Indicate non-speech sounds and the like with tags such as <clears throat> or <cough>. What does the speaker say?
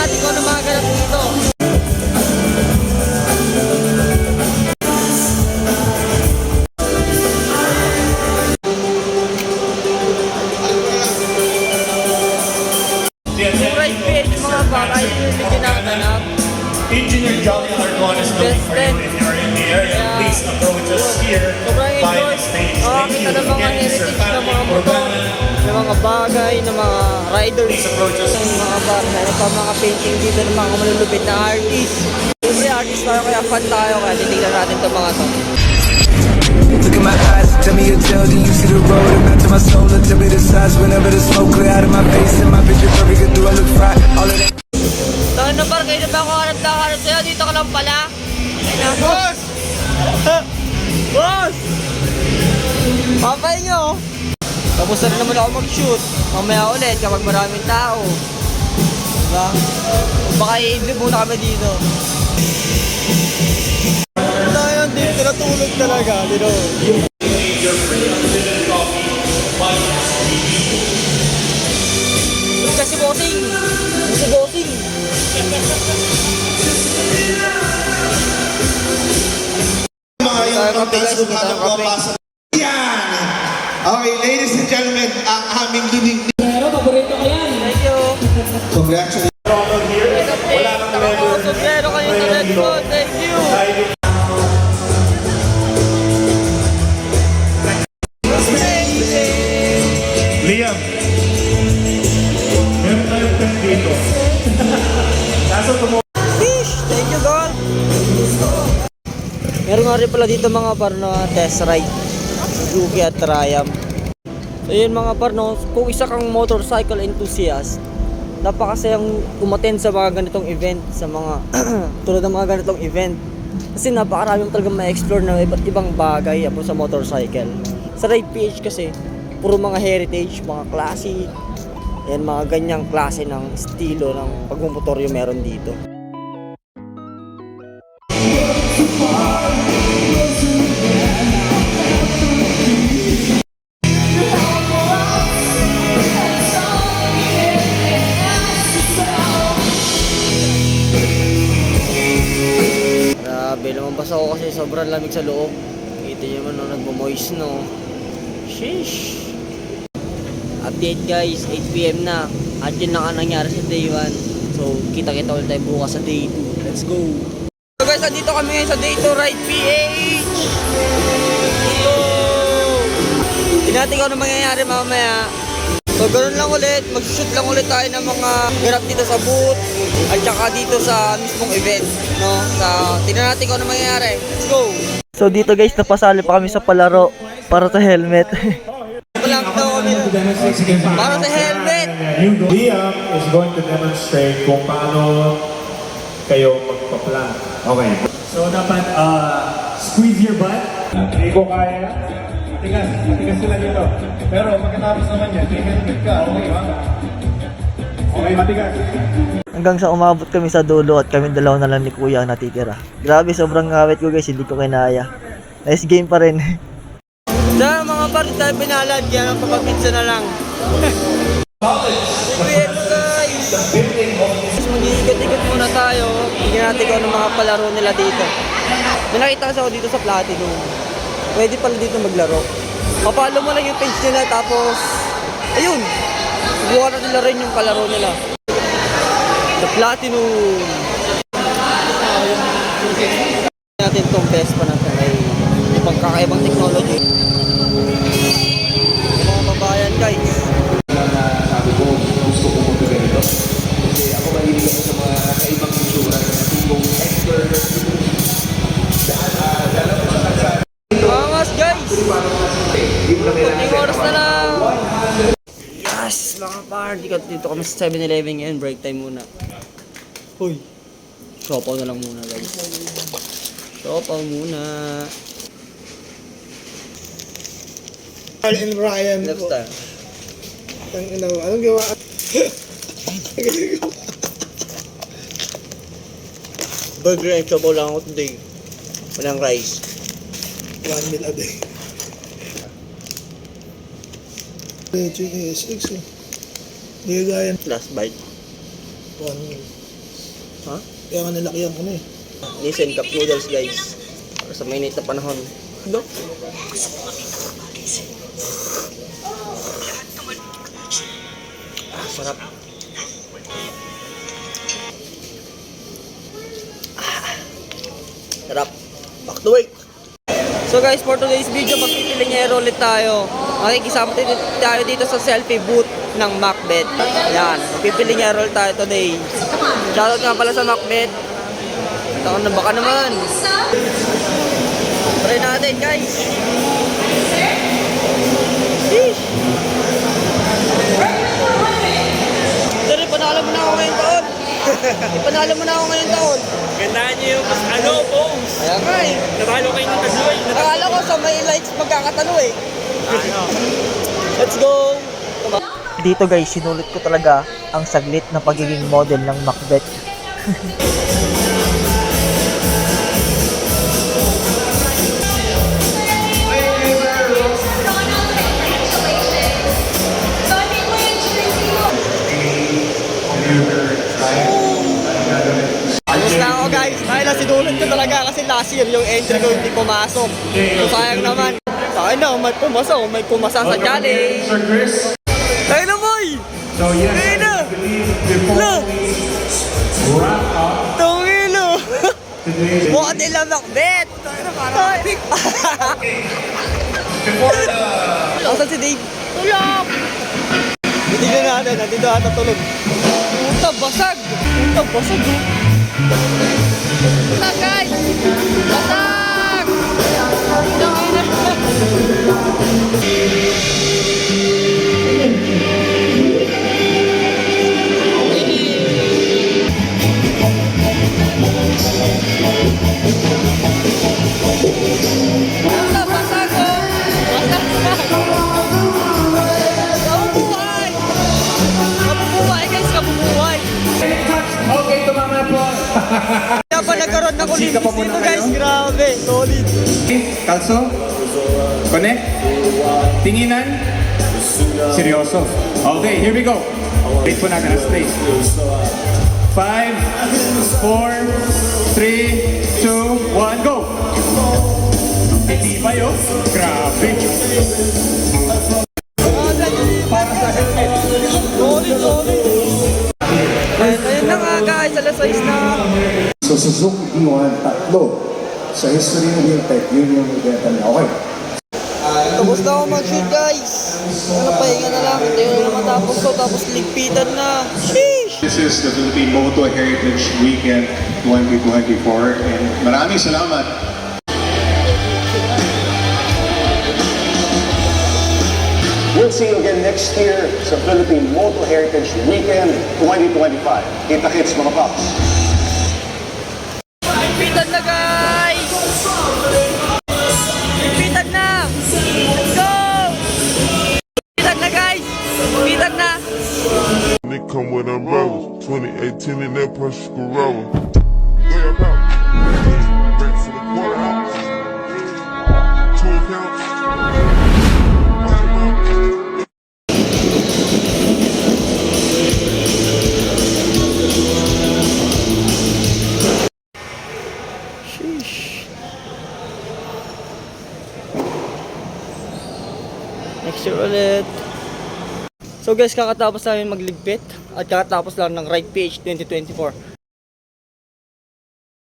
2024. Tumigil natin kung ano mga ganap dito. Right page, mga baka, yun yung. Engineer if you're in the area. Please approach us here by the stage. Thank kita ng mga heritage mga motor, Urbana. Ng mga bagay, ng mga riders. Please approach us. Ng mga meron pa mga painting dito ng mga malulupit na artist. Siyempre artist tayo kaya fan tayo kaya titignan natin itong mga to. Look in my eyes, tell me your tale, do you see the road? Back to my soul, tell me the size whenever the smoke clear out of my face. And my picture perfect, do I look fried? All of that. Saan na bar, kayo na ba ako hanap na hanap sa'yo? Dito ka lang pala. Ay na, boss! <laughs> boss! Papay nyo! Tapos na naman ako mag-shoot. Mamaya ulit kapag maraming tao. Diba? Baka i-idlip muna kami dito. Tayo dito, natulog talaga. Dito. Kasi bossing! Kasi bossing! Mga yung Tayo kape, guys. pagtas Tayo lumabang kape. papasok. Yan! Okay, ladies and gentlemen, ang aming linig. Thank you! Congratulations. Wala nang level. Sobrero kayo sa Red Bull. Thank you! Liam. Meron tayong pen dito. Nasa tumo. Fish! Thank you, God! Meron nga rin pala dito mga par na test ride. Yuki at Triumph. So yun mga par no, kung isa kang motorcycle enthusiast, napakasayang umattend sa mga ganitong event, sa mga <clears throat> tulad ng mga ganitong event. Kasi napakarami mo talagang ma-explore na iba't ibang bagay about sa motorcycle. Sa Ride PH kasi, puro mga heritage, mga classic, yan mga ganyang klase ng estilo ng pagmumotor yung meron dito. Sobrang lamig sa loob. Kita nyo man no, nagmo-moist no. Sheesh. Update guys, 8pm na. At yun na ang nangyari sa day 1. So, kita-kita ulit tayo bukas sa day 2. Let's go! So guys, andito kami ngayon sa day 2 Ride PH! Go! Tingnan ko ano mangyayari mamaya. So, ganun lang ulit. Mag-shoot lang ulit tayo ng mga ganap dito sa booth at saka dito sa mismong event. No? Sa, tingnan natin kung ano mangyayari. Let's go! So, dito guys, napasali pa kami sa palaro para sa helmet. <laughs> Walang daw kami. Para sa helmet! Liam is going to demonstrate kung paano kayo magpa-plan. Okay. So dapat uh, squeeze your butt. Hindi ko kaya. Matigas. Matigas sila dito. Pero pagkatapos naman yan, helmet ka. Okay ba? Okay, matigas. Hanggang sa umabot kami sa dulo at kami dalawa na lang ni Kuya ang natitira. Grabe, sobrang ngawit ko guys, hindi ko kinaya. Nice game pa rin. <laughs> Sa mga parit tayo pinalad, yan ang papapitsa na lang. Pero guys, mag-iigot-igot muna tayo. Tingnan natin kung ano mga palaro nila dito. May nakita ako dito sa Platinum. Pwede pala dito maglaro. Papalo mo lang yung page nila tapos, ayun, subukan natin laro yung palaro nila. The Platinum. natin tong Vespa na to ay kakaibang technology. Mga babayan guys. Kunting oras na lang! Yes! Mga par, dito, dito kami sa 7-Eleven ngayon. Break time muna. Uy! Siopaw na lang muna guys. Siopaw muna. Carl and Ryan Left po. time. Ang ina mo. Anong gawa? Burger and siopaw lang ako today. Walang rice. One meal a day. Legend ASX eh. Hindi gaya Last bite. Paano? Ha? Kaya nga nalakihan ko na eh. Nissan Cup Noodles guys. Para sa mainit na panahon. Do? Ah, sarap. Ah, sarap. Back to work. So guys, for today's video, magpipilinyero ulit tayo. Makikisama tayo tayo dito sa selfie booth ng Macbeth. Yan, magpipilinyero ulit tayo today. Shoutout nga pala sa Macbeth. Ito na baka naman. Try natin guys. Sheesh. Dari, panalo mo na ako ngayong taon. Ipanalo mo na ako ngayong taon. Gandaan niyo yung mas ano, pose. Kaya nga eh. Natalo kayo ng tatlo eh. Akala ko sa may lights magkakatalo eh. Ano? Let's go! Dito guys, sinulit ko talaga ang saglit na pagiging model ng Macbeth. <laughs> year yung entry ko hindi pumasok. So sayang naman. Sayang na, may pumasa o may pumasa sa challenge. Tayo na boy! Ayun na! Up Tungilo! Mukha nila Macbeth! Ay! before the <laughs> Asan si Dave? Tulog! Hindi na natin, nandito ata tulog. Puta, basag! Puta, basag oh! Basag guys! Basag! Tangina! Pa nagkaroon ng pa Olympics muna dito guys, grabe, solid. Kalso? Connect? Tinginan? Seryoso. Okay, here we go. Wait po natin ang space. Five, four, three, two, one, go! Hindi ba yun? Grabe. So Suzuki D1, tatlo. Sa history ng Wheeltech, yun yung ibenta niya. Okay. Tapos na ako mag-shoot guys. Ano, pahinga na lang. Hindi ko na matapos to, tapos ligpitan na. Sheesh! This is the Philippine Moto Heritage Weekend 2024 and maraming salamat We'll see you again next year sa Philippine Moto Heritage Weekend 2025. Kita-kits mga paps. Come with umbrellas. 2018 in that precious Corolla. Lay up out. So guys, kakatapos namin magligpit at kakatapos lang ng Ride PH 2024.